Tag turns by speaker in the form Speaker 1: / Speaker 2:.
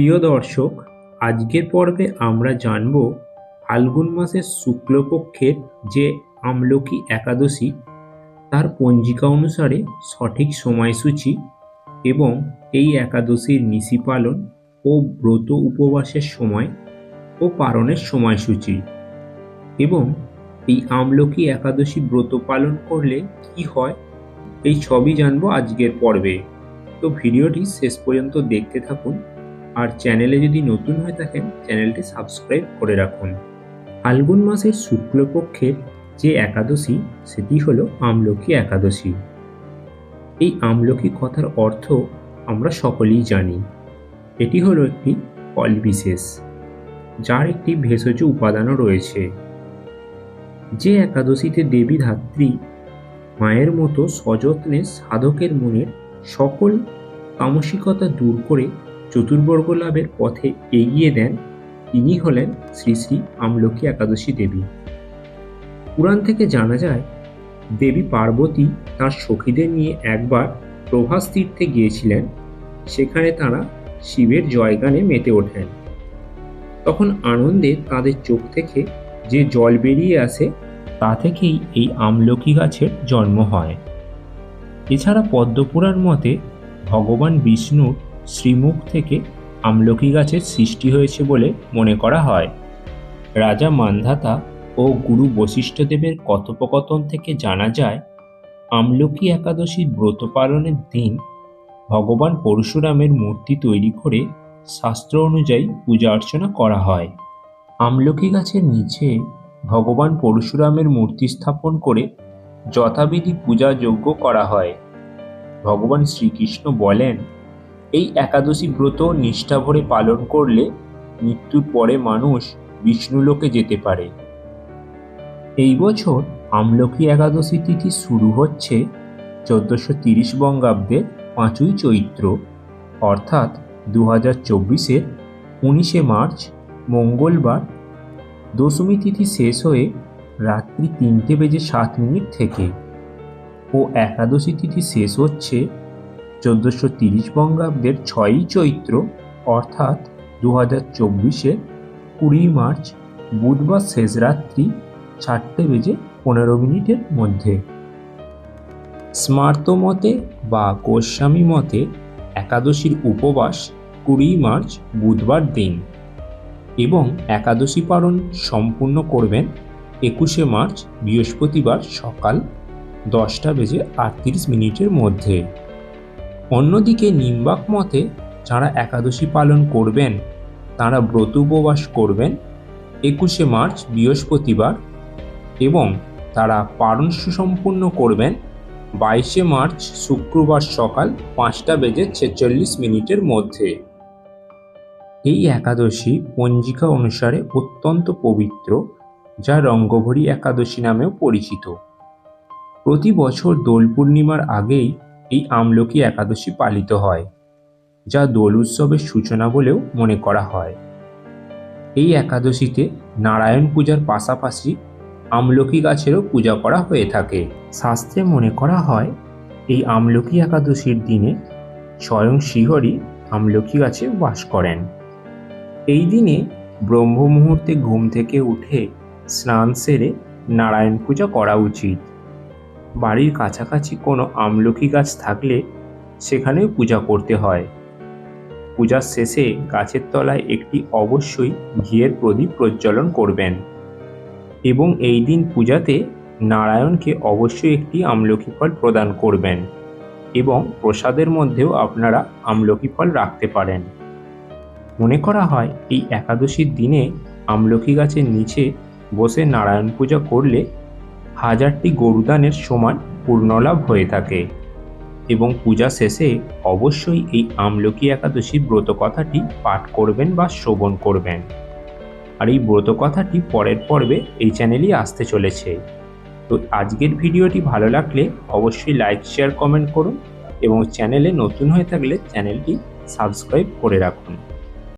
Speaker 1: প্রিয় দর্শক, আজকের পর্বে আমরা জানব ফাল্গুন মাসের শুক্লপক্ষের যে আমলকি একাদশী, তার পঞ্জিকা অনুসারে সঠিক সময়সূচি এবং এই একাদশীর নিশি পালন ও ব্রত উপবাসের সময় ও পালনের সময়সূচি এবং এই আমলকি একাদশী ব্রত পালন করলে কি হয়, এই সবই জানব আজকের পর্বে। তো ভিডিওটি শেষ পর্যন্ত দেখতে থাকুন। আর চ্যানেলে যদি নতুন হয়ে থাকেন, চ্যানেলটি সাবস্ক্রাইব করে রাখুন। ফাল্গুন মাসের শুক্লপক্ষের যে একাদশী, সেটি হলো আমলকি একাদশী। এই আমলকি কথার অর্থ আমরা সকলেই জানি। এটি হলো একটি ফল বিশেষ, যার একটি ভেষজ উপাদানও রয়েছে। যে একাদশীতে দেবী ধাত্রী মায়ের মতো সযত্নে সাধকের মনের সকল তামসিকতা দূর করে চতুর্বর্গ লাভের পথে এগিয়ে দেন। তিনি হলেন শ্রী শ্রী আমলকি একাদশী দেবী। পুরাণ থেকে জানা যায়, দেবী পার্বতী তার সখীদের নিয়ে একবার প্রভাস তীর্থে গিয়েছিলেন। সেখানে তারা শিবের জয়গানে মেতে ওঠেন। তখন আনন্দে তাদের চোখ থেকে যে জল বেরিয়ে আসে, তা থেকেই এই আমলকি গাছের জন্ম হয়। এছাড়া পদ্মপুরাণ মতে ভগবান বিষ্ণুর শ্রীমুখ থেকে আমলকি গাছের সৃষ্টি হয়েছে বলে মনে করা হয়। রাজা মান্ধাতা ও গুরু বশিষ্ঠদেবের কথোপকথন থেকে জানা যায়, আমলকি একাদশীর ব্রত পালনের দিন ভগবান পরশুরামের মূর্তি তৈরি করে শাস্ত্র অনুযায়ী পূজা অর্চনা করা হয়। আমলকি গাছের নিচে ভগবান পরশুরামের মূর্তি স্থাপন করে যথাবিধি পূজা যজ্ঞ করা হয়। ভগবান শ্রীকৃষ্ণ বলেন এই একাদশী ব্রত নিষ্ঠা ভরে পালন করলে মৃত্যুর পরে মানুষ বিষ্ণুলোকে যেতে পারে। এই বছর আমলকি একাদশী তিথি শুরু হচ্ছে চোদ্দোশো তিরিশ বঙ্গাব্দের পাঁচই চৈত্র, অর্থাৎ দু হাজার চব্বিশের উনিশে মার্চ, মঙ্গলবার। দশমী তিথি শেষ হয়ে রাত্রি তিনটে বেজে সাত মিনিট থেকে ও একাদশী তিথি শেষ হচ্ছে চোদ্দোশো তিরিশ বঙ্গাব্দের ছয়ই চৈত্র, অর্থাৎ দু হাজার চব্বিশের কুড়ি মার্চ, বুধবার শেষ রাত্রি চারটে বেজে পনেরো মিনিটের মধ্যে। স্মার্ত মতে বা গোস্বামী মতে একাদশীর উপবাস কুড়ি মার্চ বুধবার দিন এবং একাদশী পালন সম্পূর্ণ করবেন একুশে মার্চ বৃহস্পতিবার সকাল দশটা বেজে আটত্রিশ মিনিটের মধ্যে। অন্যদিকে নিম্বাক মতে, যারা একাদশী পালন করবেন, তারা ব্রত উপবাস করবেন, একুশে মার্চ, বৃহস্পতিবার, এবং তারা পারণ সুসম্পূর্ণ করবেন, বাইশে মার্চ, শুক্রবার সকাল পাঁচটা বেজে ছেচল্লিশ মিনিটের মধ্যে। এই একাদশী পঞ্জিকা অনুসারে অত্যন্ত পবিত্র, যা রঙ্গভরী একাদশী নামেও পরিচিত। প্রতি বছর দোল পূর্ণিমার আগেই এই আমলকি একাদশী পালিত হয়, যা দোল উৎসবের সূচনা বলেও মনে করা হয়। এই একাদশীতে নারায়ণ পূজার পাশাপাশি আমলকি গাছেরও পূজা করা হয়ে থাকে। শাস্ত্রে মনে করা হয়, এই আমলকি একাদশীর দিনে স্বয়ং শ্রীহরি আমলকি গাছে বাস করেন। এই দিনে ব্রহ্ম মুহূর্তে ঘুম থেকে উঠে স্নান সেরে নারায়ণ পূজা করা উচিত। বাড়ির কাছাকাছি কোনো আমলকি গাছ থাকলে সেখানেও পূজা করতে হয়। পূজার শেষে গাছের তলায় একটি অবশ্যই ঘিয়ের প্রদীপ প্রজ্বলন করবেন এবং এই দিন পূজাতে নারায়ণকে অবশ্যই একটি আমলকি ফল প্রদান করবেন এবং প্রসাদের মধ্যেও আপনারা আমলকি ফল রাখতে পারেন। মনে করা হয়, এই একাদশীর দিনে আমলকি গাছের নিচে বসে নারায়ণ পূজা করলে হাজারটি গরুদানের সমান পূর্ণলাভ হয়ে থাকে এবং পূজা শেষে অবশ্যই এই আমলকি একাদশী ব্রত কথাটি পাঠ করবেন বা শ্রবণ করবেন। আর এই ব্রত কথাটি পরের পর্বে এই চ্যানেলই আসতে চলেছে। তো আজকের ভিডিওটি ভালো লাগলে অবশ্যই লাইক, শেয়ার, কমেন্ট করুন এবং চ্যানেলে নতুন হয়ে থাকলে চ্যানেলটি সাবস্ক্রাইব করে রাখুন।